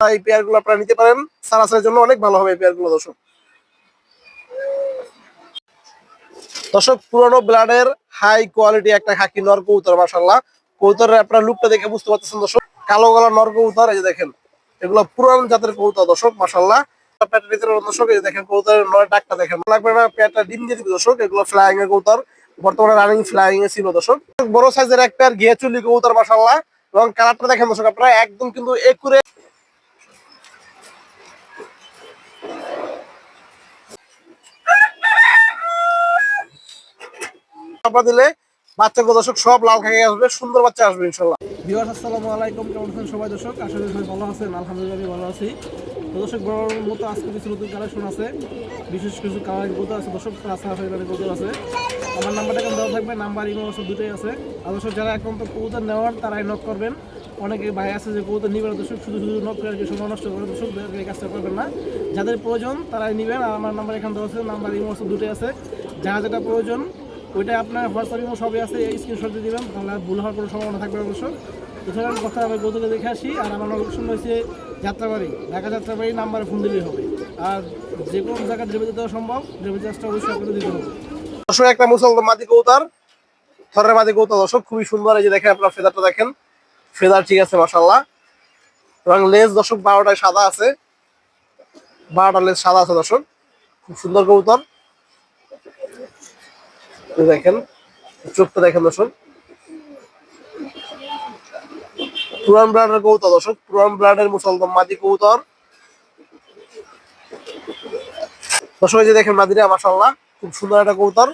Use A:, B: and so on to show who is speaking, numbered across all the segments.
A: এই পেয়ারগুলো আপনারা নিতে পারেন। সারাসারের জন্য অনেক ভালো হবে গুলো দর্শক। দর্শক, পুরনো ব্লাডের হাই কোয়ালিটি একটা খাকি মাসাল্লাহ আপনার লুকটা দেখে বুঝতে পারতেছেন, দর্শক। কালো কবুতর, এই যে দেখেন, এগুলো পুরান জাতের দর্শক মাসাল্লাহ না ফ্লাইং এর রানিং ছিল, দর্শক। বড় সাইজের মাসাল্লাহ এবং কালারটা দেখেন একদম কিন্তু একুরে চাপা দিলে বাচ্চাগুলো দর্শক সব লাল খাগে আসবে, সুন্দর বাচ্চা আসবে ইনশাল্লাহ।
B: ভিউয়ার্স, আসসালামু আলাইকুম, কেমন আছেন সবাই দর্শক? করি সবাই ভালো আছেন, আলহামদুলিল্লাহ ভালো আছি। তো দর্শক বড় মতো আজকে কিছু নতুন কালেকশন আছে। বিশেষ কিছু কালার গত আছে দর্শক ফেরারি গত আছে। আমার নাম্বারটা কেমন দেওয়া থাকবে, নাম্বার ইমো সব দুটোই আছে। আর দর্শক, যারা এখন তো কবুতর নেওয়ার, তারাই নক করবেন। অনেকে ভাই আছে যে কবুতর নিবেন দর্শক, শুধু শুধু নক করে সময় নষ্ট করে দর্শক এই কাজটা করবেন না। যাদের প্রয়োজন, তারাই নেবেন। আর আমার নাম্বার এখানে দেওয়া আছে, নাম্বার ইমো সব দুটোই আছে। যারা যেটা প্রয়োজন ওইটা আপনার হোয়াটসঅ্যাপ ইমো সবই আছে স্ক্রিনশট দিয়ে দিবেন, তাহলে ভুল হওয়ার কোনো সম্ভাবনা থাকবে অবশ্য। এছাড়া আমি কথা হবে গতকে দেখে আসি, আর আমার লোকেশন হয়েছে যাত্রাবাড়ি, ঢাকা যাত্রাবাড়ি নাম্বারে ফোন দিলেই হবে। আর যে কোনো জায়গায় ডেলিভারি দেওয়া সম্ভব ডেলিভারি চার্জটা অবশ্যই আপনাদের দিতে হবে।
A: দর্শক, একটা মুসলমান মাদি কবুতর, থরের মাদি কবুতর, দর্শক, খুবই সুন্দর, এই যে দেখেন আপনার ফেদারটা দেখেন। ফেদার ঠিক আছে মাসাল্লাহ এবং লেজ দর্শক, বারোটায় সাদা আছে। বারোটা লেজ সাদা আছে, দর্শক। খুব সুন্দর কবুতর। দেখেন, চোখটা দেখেন দর্শক। পুরান ব্রাডের কবুতর দর্শক, পুরান ব্রাডের মুসলমান মাদি কবুতর। দর্শক যে দেখেন মাদিরা মাসাল্লাহ খুব সুন্দর একটা কবুতর।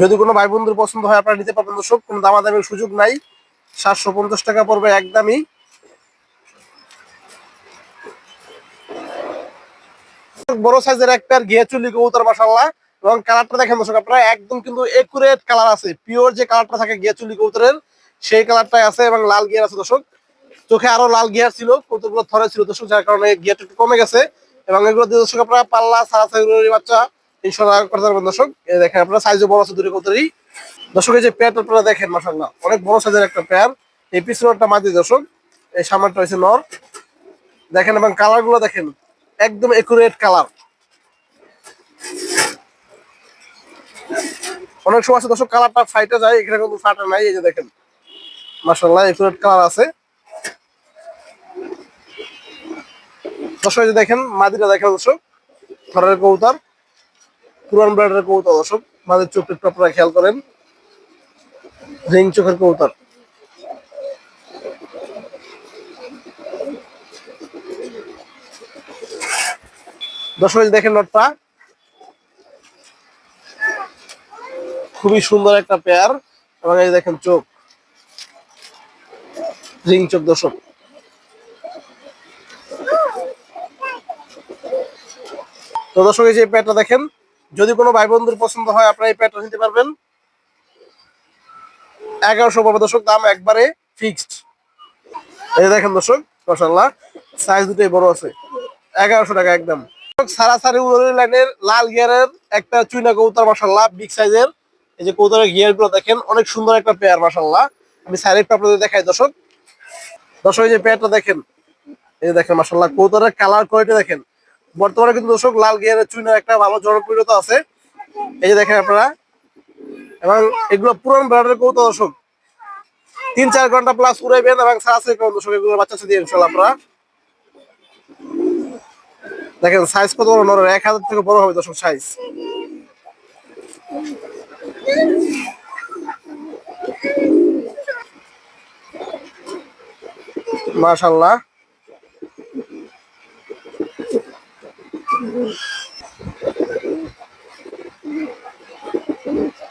A: যদি কোনো ভাই বন্ধুর পছন্দ হয়, আপনারা নিতে পারবেন দর্শক, কোনো দামাদামির সুযোগ নাই। সাতশো পঞ্চাশ টাকা পড়বে একদমই। বড় সাইজের এক পেয়ার ঘিয়ে চুলি কবুতর মাসাল্লাহ এবং কালারটা দেখেন দর্শক আপনারা, একদম কিন্তু একুরেট কালার আছে। পিওর যে কালারটা থাকে ঘিয়ে চুলি কবুতরের, সেই কালারটাই আছে এবং লাল গিয়ার আছে দর্শক। চোখে আরও লাল গিয়ার ছিল, কবুতরগুলো থরে ছিল দর্শক, যার কারণে গিয়ারটা একটু কমে গেছে। এবং এগুলো দর্শক আপনারা পাল্লা সারা সাইজের বাচ্চা ইনশাল্লাহ করতে পারবেন দর্শক। দেখেন আপনারা সাইজও বড় আছে দূরে কবুতরই দর্শক, এই যে প্যাট আপনারা দেখেন মাসাল্লাহ অনেক বড় সাইজের একটা প্যার এই পিছনেরটা মাদি দর্শক, এই সামনেরটা হয়েছে নর। দেখেন এবং কালারগুলো দেখেন, একদম একুরেট কালার অনেক সময় আছে, দর্শক কালারটা ফাইটে যায়, এখানে কিন্তু ফাটা নাই, এই যে দেখেন। মাসাল্লাহ একুরেট কালার আছে। দর্শক যে দেখেন, মাদিটা দেখেন দর্শক থরের কবুতর, পুরান ব্রাডের কবুতর দর্শক, মাদের চোখ একটু আপনারা খেয়াল করেন। রিং চোখের কবুতর। দর্শক দেখেন নটটা। খুবই সুন্দর একটা পেয়ার এবং এই দেখেন চোখ। রিং চোখ দর্শক। তো দর্শক, এই যে প্যাটটা দেখেন, যদি কোনো ভাই বন্ধুর পছন্দ হয়, আপনারা এই প্যাটটা নিতে পারবেন। এগারোশো পড়বে দর্শক, দাম একবারে ফিক্সড এই দেখেন দর্শক মাসাল্লাহ সাইজ দুটোই বড় আছে। এগারোশো টাকা একদম। সারাসারি উড়ি লাইনের লাল গিয়ারের একটা চুইনা কবুতর মাসাল্লাহ বিগ সাইজের এই যে কবুতরের গিয়ারগুলো দেখেন, অনেক সুন্দর একটা পেয়ার মাসাল্লাহ আমি সাইড একটু আপনাদের দেখাই, দর্শক। দর্শক, এই যে পেয়ারটা দেখেন, এই দেখেন মাসাল্লাহ কবুতরের কালার কোয়ালিটি দেখেন। বর্তমানে কিন্তু দর্শক লাল গিয়ারের চুইনার একটা ভালো জনপ্রিয়তা আছে। এই যে দেখেন আপনারা, এবং এগুলো পুরান ব্রান্ডের কবুতর দর্শক। তিন চার ঘণ্টা প্লাস উড়াইবেন, এবং দর্শক, এগুলো বাচ্চা দিয়ে ইনশাল্লাহ আপনারা। দেখেন সাইজ কত বড় এক হাজার থেকে বড় হবে, দর্শক সাইজ মাশাল্লাহ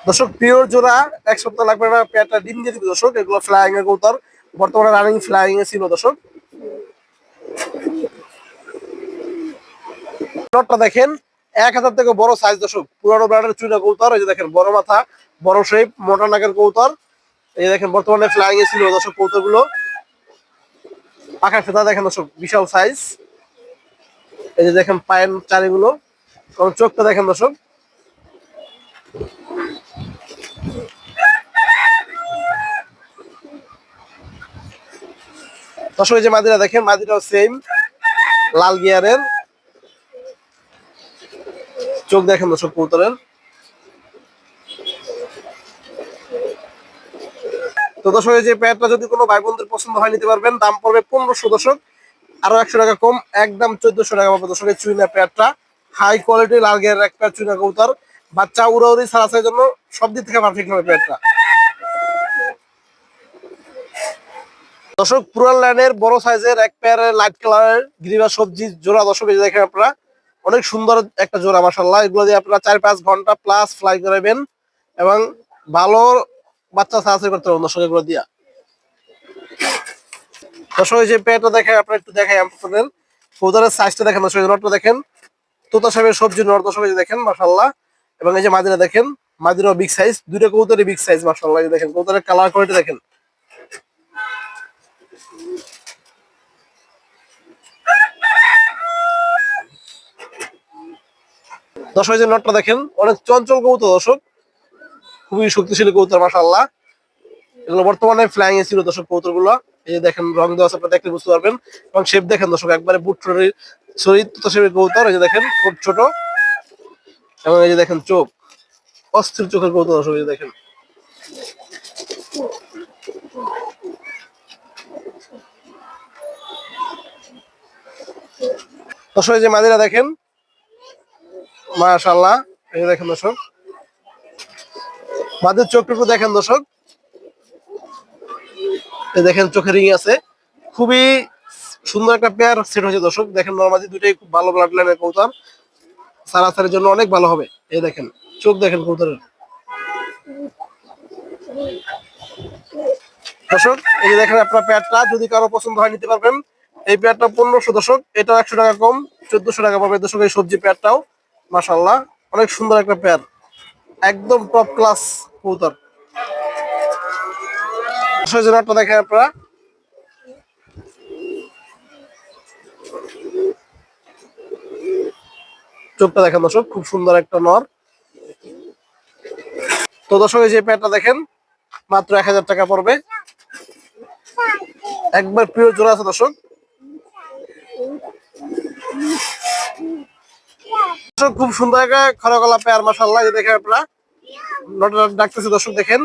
A: দর্শক, পিওর জোড়া, এক সপ্তাহ লাগবে না, পেয়ারটা ডিম দিয়ে দিবে দর্শক, এগুলো ফ্লাইং এর কৌতর বর্তমানে রানিং ফ্লাইং এ ছিল দর্শক। নটটা দেখেন। এক হাজার থেকে বড় সাইজ দর্শক, পুরানো ব্র্যান্ডের চুনা কৌতর এই যে দেখেন বড় মাথা, বড় শেপ মোটা নাকের কৌতর এই দেখেন বর্তমানে ফ্লাইং এ ছিল দর্শক কৌতরগুলো পাখার ফেতা দেখেন দর্শক, বিশাল সাইজ এই যে দেখেন পায়ের চারিগুলো কারণ চোখটা দেখেন দর্শক। দর্শক, এই যে মাদিরা দেখেন, মাদিরাও সেম লাল গিয়ারের চোখ দেখেন দর্শক কবুতরের। তো দর্শক যে প্যাডটা যদি কোনো ভাই বোনদের পছন্দ হয়, নিতে পারবেন। দাম পড়বে পনেরোশো দর্শক। আরও একশো টাকা কম, একদম চোদ্দশো টাকা পাবে দর্শক, এই চুইনা প্যাডটা হাই কোয়ালিটি লাল গিয়ারের একটা চুইনা কবুতর। বাচ্চা উড়াউড়ি ছাড়াছাড়ির জন্য সব দিক থেকে পারফেক্ট হবে প্যাডটা দর্শক, পুরান লাইনের বড় সাইজের এক পেয়ারের লাইট কালারের গ্রিবা সবজি জোড়া দর্শক দেখেন আপনারা। অনেক সুন্দর একটা জোড়া মাসাল্লাহ এগুলো দিয়ে আপনারা চার পাঁচ ঘণ্টা প্লাস ফ্লাই করাবেন এবং ভালো বাচ্চা সাহায্য করতে পারবেন দর্শক এগুলো দিয়া। দর্শক যে পেয়ারটা দেখেন, আপনারা একটু দেখাই আপনাদের। কৌদারের সাইজটা দেখেন, দর্শক নটটা দেখেন। তোতা সাহেবের সবজি নট দর্শক দেখেন মাসাল্লাহ এবং এই যে মাদিরা দেখেন, মাদিরাও বিগ সাইজ দুইটা কৌতারই বিগ সাইজ মাসাল্লাহ দেখেন কৌতারের কালার কোয়ালিটি দেখেন। দর্শক যে নটটা দেখেন, অনেক চঞ্চল কবুতর দর্শক। খুবই শক্তিশালী কবুতর, মাশাআল্লাহ। এগুলো বর্তমানে ফ্লাইং ছিল দর্শক কবুতরগুলো এই যে দেখেন, রং দেওয়া আছে, আপনারা দেখলে বুঝতে পারবেন। এবং শেপ দেখেন দর্শক, একবারে বুট শরীর শেপের এই যে দেখেন, খুব ছোট। এবং এই যে দেখেন, চোখ। অস্থির চোখের কবুতর দর্শক, এই দেখেন। দর্শক যে মাদিরা দেখেন মাশাআল্লাহ। এই দেখেন দর্শক। মাদের চোখটুকু দেখেন দর্শক। দেখেন চোখে রিং আছে। খুবই সুন্দর একটা পেয়ার সেট হয়েছে দর্শক। দেখেন নর্মালি দুটাই খুব ভালো ব্লাড লাইনের কৌতার সারাসারির জন্য অনেক ভালো হবে। এই দেখেন, চোখ দেখেন কৌতারের দর্শক, এই যে দেখেন আপনার পেয়ারটা যদি কারও পছন্দ হয় নিতে পারবেন। এই পেয়ারটা পনেরোশো দশক এটা একশো টাকা কম, চোদ্দশো টাকা পাবে দর্শক এই সবজি পেয়ারটাও মাসাল্লাহ অনেক সুন্দর একটা পেয়ার একদম টপ ক্লাস কবুতর। নটটা দেখেন আপনারা। চোখটা দেখেন দর্শক, খুব সুন্দর একটা নর। তো দর্শক, এই যে প্যাডটা দেখেন, মাত্র এক হাজার টাকা পড়বে। একবার প্রিয় জোড়া আছে দর্শক। দর্শক, খুব সুন্দর একটা খরা গলা পেয়ার মাসাল্লাহ দেখেন আপনারা। ডাকতেছে, দর্শক, দেখেন।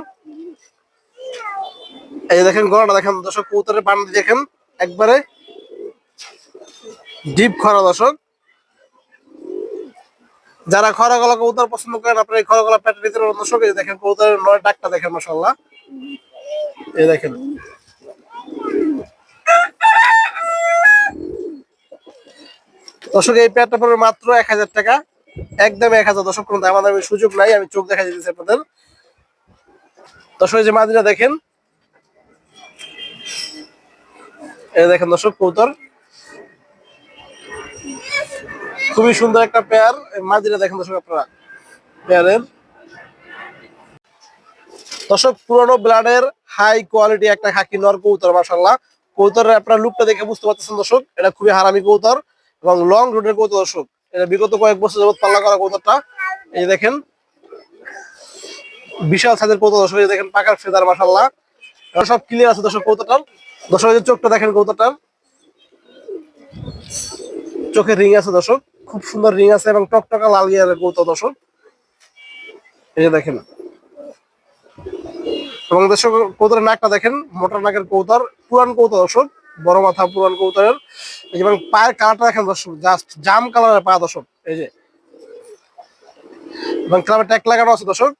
A: এই দেখেন, গলাটা দেখেন, দর্শক কৌতরের বান্ডি দেখেন, একবারে ডিপ খরা দর্শক। যারা খরা গলা কবুতর পছন্দ করেন, আপনারা এই খরা গলা নিতে দর্শক, এই দেখেন, কবুতরের নয় ডাকটা দেখেন মাসাল্লাহ এই দেখেন। দর্শক, এই প্যাডটা পড়বে মাত্র এক হাজার টাকা। একদম এক হাজার। দর্শক, কোনো দামের সুযোগ নাই, আমি চোখ দেখা দিতেছি আপনাদের। দর্শক যে মাদিনা দেখেন। এই দেখেন দর্শক কৌতর খুবই সুন্দর একটা পেয়ার। মাদিনা দেখেন দর্শক আপনারা, পেয়ারের। দর্শক, পুরনো ব্লাডের হাই কোয়ালিটি একটা খাকি নর কৌতর মাসাল্লাহ কৌতরের আপনার লুকটা দেখে বুঝতে পারতেছেন দর্শক, এটা খুবই হারামি কৌতর এবং লং রুটের কৌতর দর্শক এটা বিগত কয়েক বছর যাবত পাল্লা করা কৌতরটা এই দেখেন, বিশাল সাইজের কৌতর দর্শক দেখেন, পাকার ফেদার মাসাল্লাহ সব ক্লিয়ার আছে দর্শক কৌতরটার দর্শক যে চোখটা দেখেন কৌতরটার চোখের রিং আছে দর্শক। খুব সুন্দর রিং আছে এবং টকটকা লাল গিয়ারের কৌতর দর্শক। এই যে দেখেন। এবং দর্শক কৌতরের নাকটা দেখেন মোটর নাকের কৌতর পুরান কৌতর দর্শক। বড় মাথা পুরান যে, এবং পায়ের কালারটা দেখেন দর্শক জাস্ট জাম কালারের পা দর্শক, এই যে। এবং ক্লাবে ট্যাগ লাগানো আছে দর্শক,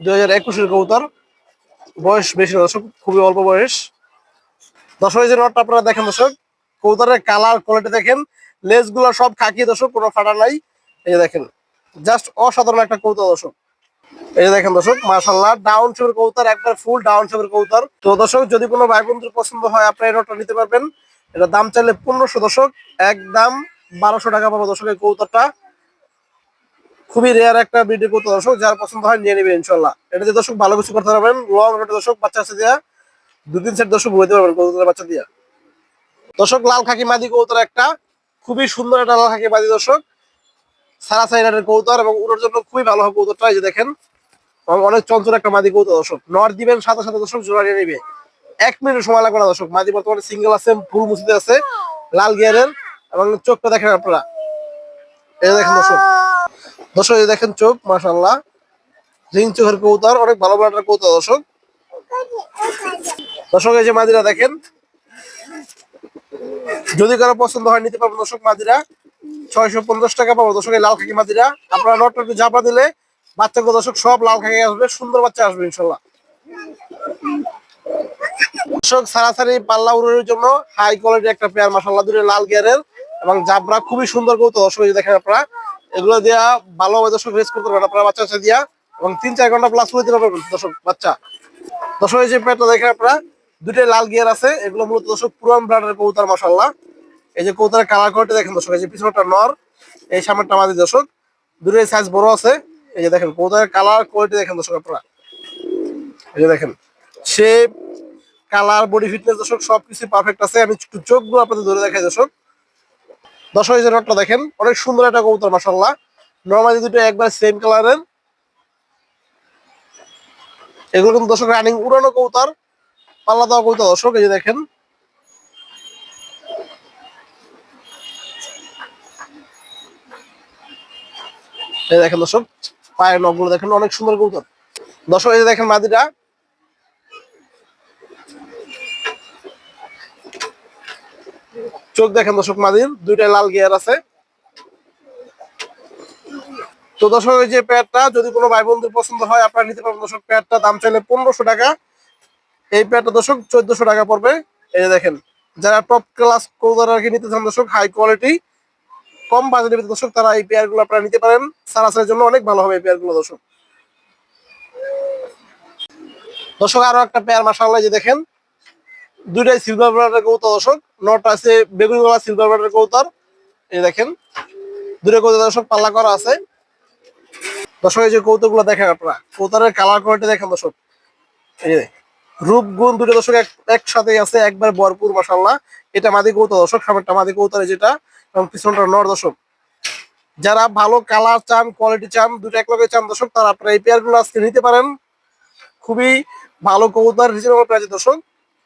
A: দুই হাজার একুশের কৌতর বয়স বেশি দর্শক, খুবই অল্প বয়স। দর্শক, এই যে নটটা আপনারা দেখেন দর্শক কৌতরের কালার কোয়ালিটি দেখেন লেসগুলো সব খাকি দর্শক, কোনো ফাটা নাই। এই দেখেন জাস্ট অসাধারণ একটা কৌতর দর্শক। এই যে দেখেন দর্শক মাশাল্লাহ ডাউন শেপের কৌতার একবার ফুল ডাউন শেপের কৌতার তো দর্শক, যদি কোনো ভাই বন্ধুর পছন্দ হয় নিতে পারবেন। এটা দাম চাইলে পনেরোশো দর্শক, একদম বারোশো টাকা পাবো দর্শক এই কৌতারটা খুবই রেয়ার একটা ভিডিও কৌতার দর্শক, যার পছন্দ হয় নিয়ে নেবে ইনশাল্লাহ এটা দিয়ে দর্শক ভালো কিছু করতে পারবেন। লং রোটে দর্শক বাচ্চা আছে দু তিন সেট দর্শক বইতে পারবেন কৌতার বাচ্চা দিয়া। দর্শক, লাল খাকি মাদি কৌতার একটা। খুবই সুন্দর একটা লাল খাকি মাদি দর্শক। সারা সাইডের কৌতার এবং উড়োর জন্য খুবই ভালো হবে কৌতারটা এই যে দেখেন। অনেক চঞ্চল একটা মাদি কৌতো দর্শক। নর দিবেন, সাথে সাথে দর্শক জোড়া নিবে। এক মিনিট সময় লাগবে না, দর্শক। মাদি বর্তমানে সিঙ্গেল আছে, ফুল মুছিতে আছে, লাল গিয়ারের। এবং চোখটা দেখেন আপনারা। এই দেখেন, দর্শক। দর্শক, এই দেখেন চোখ মাশাল্লাহ রিং চোখের কৌতার অনেক ভালো ব্রান্ডের কৌতার দর্শক। দর্শক, এই যে মাদিরা দেখেন। যদি কারও পছন্দ হয়, নিতে পারবেন, দর্শক, মাদিরা। ছয়শো পঞ্চাশ টাকা পাবো। দর্শক, এই লাল খাকি মাদিরা আপনারা জাপা দিলে দর্শক সব লাল খাকি আসবে, সুন্দর বাচ্চা আসবে দর্শক, সারাসারি পাল্লা উড়ের জন্য হাই কোয়ালিটির একটা পেয়ার দূরে লাল গিয়ারের এবং জাবরা খুবই সুন্দর কৌতো দর্শক দেখেন আপনারা, এগুলো দিয়া ভালোভাবে দর্শক রেস করতে পারবেন আপনারা বাচ্চা বাচ্চা দিয়া এবং তিন চার ঘণ্টা প্লাস করে দিতে পারবেন দর্শক, বাচ্চা। দর্শক, এই যে পেয়ারটা দেখেন আপনারা দুটাই লাল গিয়ার আছে, এগুলো মূলত দর্শক পুরান ব্রান্ডের কৌতার মাসাল্লাহ এই যে কৌতার কালার কোয়ালিটি দেখেন দর্শক, এই যে পিছনটা নর, এই সামনেরটা আমাদের দর্শক। দুটোই সাইজ বড় আছে। এই যে দেখেন কৌতার কালার কোয়ালিটি দেখেন দর্শক আপনারা। এই যে দেখেন শেপ কালার বডি ফিটনেস দর্শক সবকিছু পারফেক্ট আছে। আমি একটু চোখগুলো আপনাদের ধরে দেখাই দর্শক। দর্শক, এই যে নটটা দেখেন, অনেক সুন্দর একটা কবুতর মাসাল্লাহ নর্মালি দুটো একবার সেম কালারের এগুলো কিন্তু দর্শক রানিং উড়ানো কবুতর, পাল্লা দেওয়া কবুতর দর্শক, এই যে দেখেন। এই দেখেন দর্শক, পায়ের নখগুলো দেখেন, অনেক সুন্দর কবুতর। দর্শক, এই দেখেন মাদিটা। চোখ দেখেন দর্শক, মাদির দুইটাই লাল গিয়ার আছে। তো দর্শক, এই যে প্যাডটা যদি কোনো ভাই বন্ধুর পছন্দ হয়, আপনারা নিতে পারবেন দর্শক প্যাডটা দাম চাইলে পনেরোশো টাকা। এই প্যাডটা দর্শক, চোদ্দশো টাকা পড়বে। এই যে দেখেন, যারা টপ ক্লাস কৌদার আর কি নিতে চান দর্শক হাই কোয়ালিটি কম বাজেটের ভিতরে দর্শক তারা এই পেয়ারগুলো আপনারা নিতে পারেন। সারাসারের জন্য অনেক ভালো হবে এই পেয়ারগুলো দর্শক। দর্শক, আরও একটা পেয়ার মাসাল্লাহ যে দেখেন। দুইটাই সিলভার ব্রান্ডের কৌতার দর্শক। নট আছে বেগুনি গলা সিলভার ব্রান্ডের কৌতার এই দেখেন। দুটো কৌতার দর্শক, পাল্লা করা আছে। দর্শক, এই যে কৌতুকগুলো দেখেন আপনারা। কৌতারের কালার কোয়ালিটি দেখেন দর্শক। এই যে রূপ, গুণ দুটো দর্শক এক একসাথে আছে, একবার ভরপুর মাসাল্লাহ এটা মাদি কৌতার দর্শক সামনেরটা মাদি কৌতার যেটা। এবং পিছনটা নর দর্শক। যারা ভালো কালার চান কোয়ালিটি চান দুটো এক লগে চান দর্শক, তারা আপনারা এই পেয়ারগুলো আজকে নিতে পারেন। খুবই ভালো কৌতার রিজনেবল প্রাইজে দর্শক।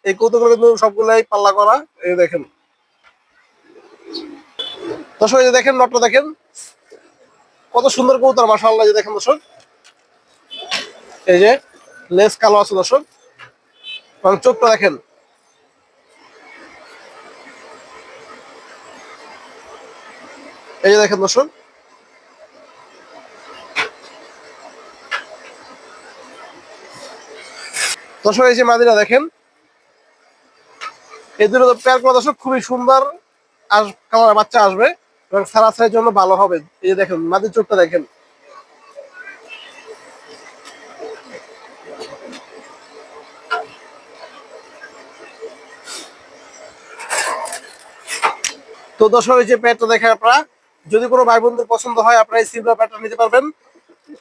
A: এই কৌতুকগুলো কিন্তু সবগুলাই পাল্লা করা, এই দেখেন। দর্শক, এই দেখেন, নটটা দেখেন। কত সুন্দর কৌতার মাসাল্লাহ যে দেখেন দর্শক। এই যে, লেস কালো আছে দর্শক। এবং চোখটা দেখেন। এই যে দেখেন দর্শক। দর্শক, এই যে মাদিরা দেখেন। এই দুটো পেয়ার করা দর্শক, খুবই সুন্দর কালার বাচ্চা আসবে এবং সারাসারের জন্য ভালো হবে। এই যে দেখেন, মাদির চোখটা দেখেন। তো দর্শক, এই যে প্যাডটা দেখেন আপনারা যদি কোনো ভাই বন্ধুর পছন্দ হয়, আপনারা এই সিলভার প্যাডটা নিতে পারবেন।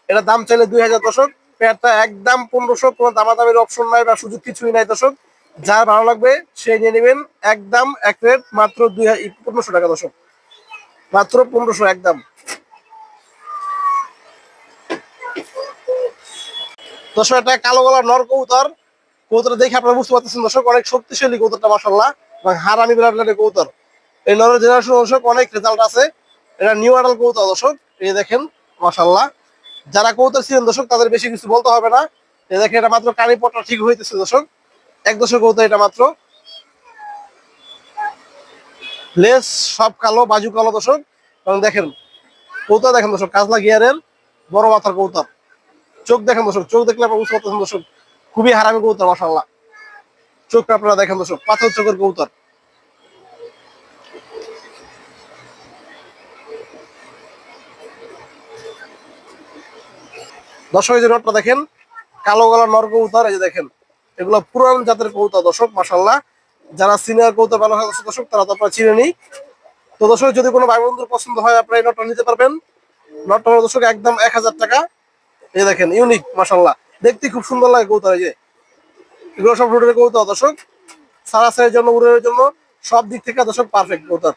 A: এটা দাম চাইলে দুই হাজার দশক প্যাডটা একদম পনেরোশো, কোনো দামাদামের অপশন নাই বা সুযোগ কিছুই নাই দশক। যার ভালো লাগবে সে নিয়ে নেবেন, একদম এক রেট মাত্র দুই পনেরোশো টাকা দশক। মাত্র পনেরোশো, একদম। দর্শক একটা কালো গলা নর কৌতর কৌতর দেখে আপনারা বুঝতে পারতেছেন দর্শক অনেক শক্তিশালী কৌতরটা মাসাল্লাহ এবং হারামি বিরাট কৌতর এই নরের জেনারেশন দর্শক অনেক রেজাল্ট আছে। এটা নিউ আডাল কৌতর দর্শক। এই দেখেন মাসাল্লাহ যারা কৌতর ছিলেন দর্শক, তাদের বেশি কিছু বলতে হবে না। এই দেখেন, এটা মাত্র কানি পটটা ঠিক হইতেছে দর্শক। এক দশক কৌতর এটা মাত্র। লেস, সব কালো, বাজু কালো দর্শক। এবং দেখেন কৌতর দেখেন দর্শক, কাজলা গিয়ারের বড় মাথার কৌতর চোখ দেখেন দর্শক, চোখ দেখলে আপনার বুঝতে পারতেছেন দর্শক, খুবই হারামি কৌতর মাসাল্লাহ চোখ আপনারা দেখেন দর্শক, পাথর চোখের কৌতর দর্শক, এই যে নটটা দেখেন, কালো গলা নর কৌতার এই যে দেখেন, এগুলো পুরান জাতের কৌতা দর্শক মাসাল্লাহ যারা সিনিয়র কৌতা ভালো হয়, দর্শক তারা তো আপনারা চিনে নিই। তো দর্শক, যদি কোনো ভাই বন্ধুর পছন্দ হয়, আপনারা এই নটটা নিতে পারবেন। নটটা দর্শক, একদম এক হাজার টাকা। এই দেখেন, ইউনিক মাসাল্লাহ দেখতে খুব সুন্দর লাগে কৌতার এই যে। এগুলো সব রোডের কৌতা দর্শক। সারাসারের জন্য উড়ের জন্য, সব দিক থেকে দর্শক পারফেক্ট কৌতার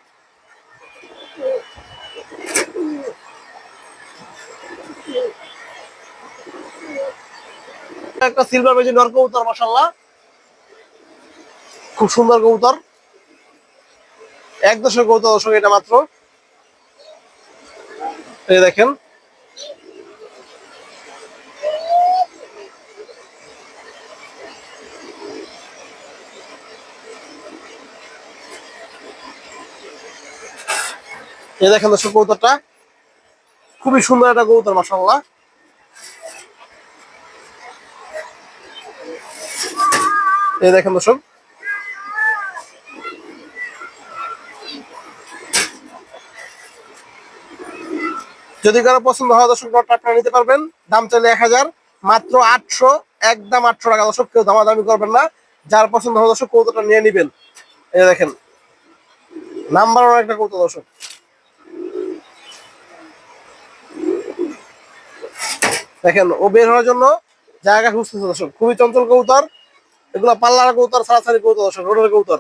A: একটা সিলভার বেজি নর কবুতর মাসাল্লাহ খুব সুন্দর কবুতর। এক দশক কবুতর দর্শক, এটা মাত্র। এই দেখেন। এই দেখেন দর্শক, কবুতরটা। খুবই সুন্দর একটা কবুতর মাসাল্লাহ এই দেখেন দর্শক। যদি কারও পছন্দ হয় দর্শক লটটা আপনারা নিতে পারবেন। দাম চাইলে এক হাজার, মাত্র আটশো, একদম আটশো টাকা। দর্শক, কেউ দামাদামি করবেন না। যার পছন্দ হয় দর্শক কৌতোটা নিয়ে নিবেন। এই দেখেন, নাম্বার একটা কৌতো দর্শক। দেখেন, ও বের হওয়ার জন্য জায়গা খুঁজতেছে দর্শক। খুবই চঞ্চল কৌতর এগুলো পাল্লার কৌতর সারাসারি কৌতর দর্শক রোডের কৌতর